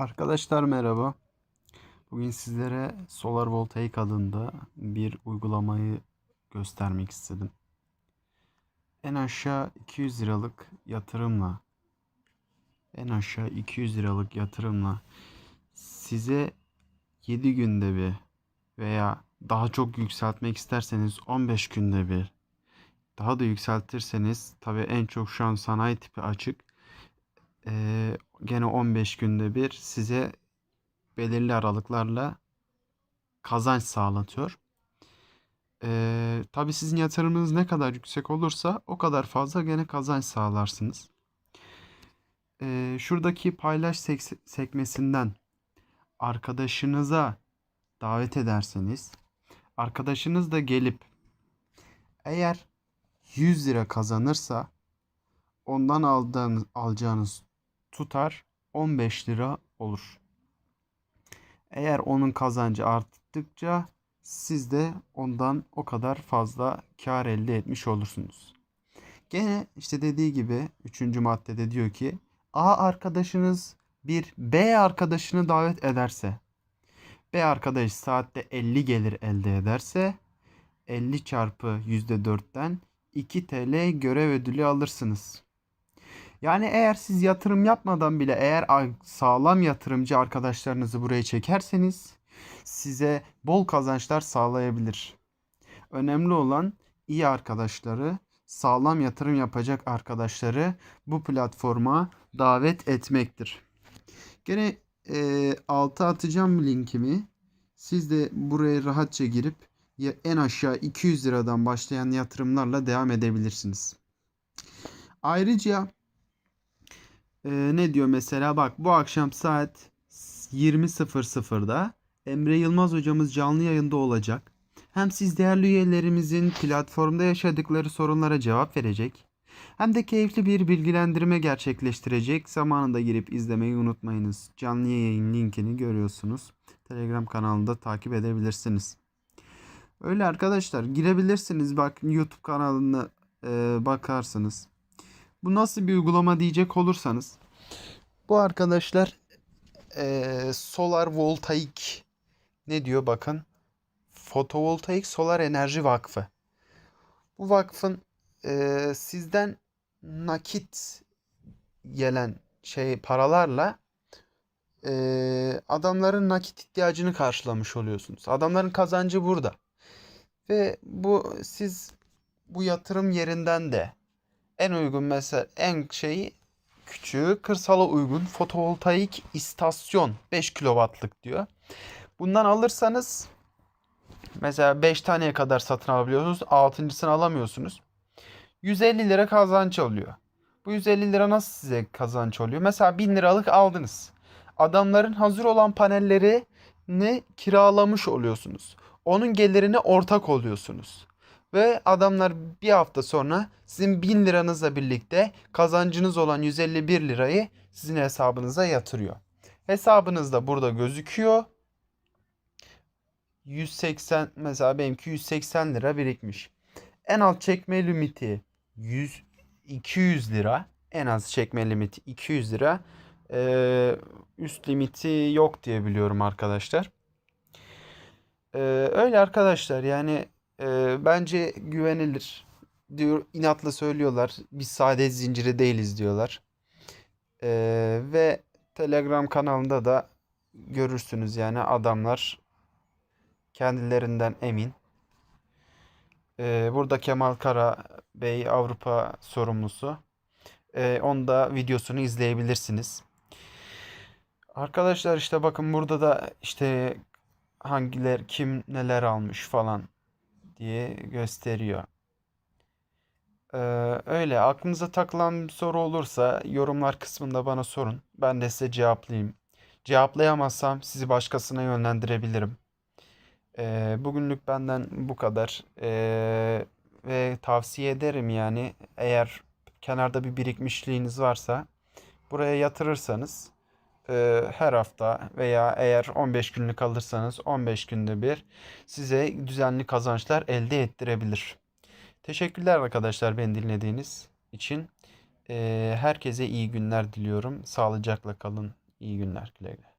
Arkadaşlar merhaba. Bugün sizlere Solar Voltaik adında bir uygulamayı göstermek istedim. En aşağı 200 liralık yatırımla en aşağı 200 liralık yatırımla size 7 günde bir veya daha çok yükseltmek isterseniz 15 günde bir daha da yükseltirseniz tabii en çok şu an sanayi tipi açık ee, gene 15 günde bir size belirli aralıklarla kazanç sağlatıyor. Ee, tabii sizin yatırımınız ne kadar yüksek olursa o kadar fazla gene kazanç sağlarsınız. Ee, şuradaki paylaş sek- sekmesinden arkadaşınıza davet ederseniz arkadaşınız da gelip eğer 100 lira kazanırsa ondan aldığınız, alacağınız tutar 15 lira olur. Eğer onun kazancı arttıkça siz de ondan o kadar fazla kar elde etmiş olursunuz. Gene işte dediği gibi 3. maddede diyor ki A arkadaşınız bir B arkadaşını davet ederse B arkadaş saatte 50 gelir elde ederse 50 çarpı %4'ten 2 TL görev ödülü alırsınız. Yani eğer siz yatırım yapmadan bile eğer sağlam yatırımcı arkadaşlarınızı buraya çekerseniz size bol kazançlar sağlayabilir. Önemli olan iyi arkadaşları, sağlam yatırım yapacak arkadaşları bu platforma davet etmektir. Gene e, alta atacağım linkimi. Siz de buraya rahatça girip en aşağı 200 liradan başlayan yatırımlarla devam edebilirsiniz. Ayrıca e, ne diyor mesela bak bu akşam saat 20.00'da Emre Yılmaz hocamız canlı yayında olacak. Hem siz değerli üyelerimizin platformda yaşadıkları sorunlara cevap verecek. Hem de keyifli bir bilgilendirme gerçekleştirecek. Zamanında girip izlemeyi unutmayınız. Canlı yayın linkini görüyorsunuz. Telegram kanalında takip edebilirsiniz. Öyle arkadaşlar girebilirsiniz. Bak YouTube kanalına e, bakarsınız. Bu nasıl bir uygulama diyecek olursanız. Bu arkadaşlar e, solar voltaik ne diyor bakın. Fotovoltaik Solar Enerji Vakfı. Bu vakfın e, sizden nakit gelen şey paralarla e, adamların nakit ihtiyacını karşılamış oluyorsunuz. Adamların kazancı burada. Ve bu siz bu yatırım yerinden de en uygun mesela en şeyi küçüğü kırsala uygun fotovoltaik istasyon 5 kW'lık diyor. Bundan alırsanız mesela 5 taneye kadar satın alabiliyorsunuz. 6.sını alamıyorsunuz. 150 lira kazanç oluyor. Bu 150 lira nasıl size kazanç oluyor? Mesela 1000 liralık aldınız. Adamların hazır olan panelleri ne kiralamış oluyorsunuz. Onun gelirine ortak oluyorsunuz. Ve adamlar bir hafta sonra sizin 1000 liranızla birlikte kazancınız olan 151 lirayı sizin hesabınıza yatırıyor. Hesabınız da burada gözüküyor. 180 mesela benimki 180 lira birikmiş. En alt çekme limiti 100 200 lira. En az çekme limiti 200 lira. Ee, üst limiti yok diye biliyorum arkadaşlar. Ee, öyle arkadaşlar yani e, bence güvenilir diyor inatla söylüyorlar. Biz sade zinciri değiliz diyorlar. Ee, ve Telegram kanalında da görürsünüz yani adamlar kendilerinden emin. Ee, burada Kemal Kara Bey Avrupa sorumlusu. Ee, onu da videosunu izleyebilirsiniz. Arkadaşlar işte bakın burada da işte hangiler kim neler almış falan diye gösteriyor. Ee, öyle aklınıza takılan bir soru olursa yorumlar kısmında bana sorun. Ben de size cevaplayayım. Cevaplayamazsam sizi başkasına yönlendirebilirim. Ee, bugünlük benden bu kadar. Ee, ve tavsiye ederim yani eğer kenarda bir birikmişliğiniz varsa buraya yatırırsanız e, her hafta veya eğer 15 günlük alırsanız 15 günde bir size düzenli kazançlar elde ettirebilir. Teşekkürler arkadaşlar beni dinlediğiniz için. E, herkese iyi günler diliyorum. Sağlıcakla kalın. İyi günler güle güle.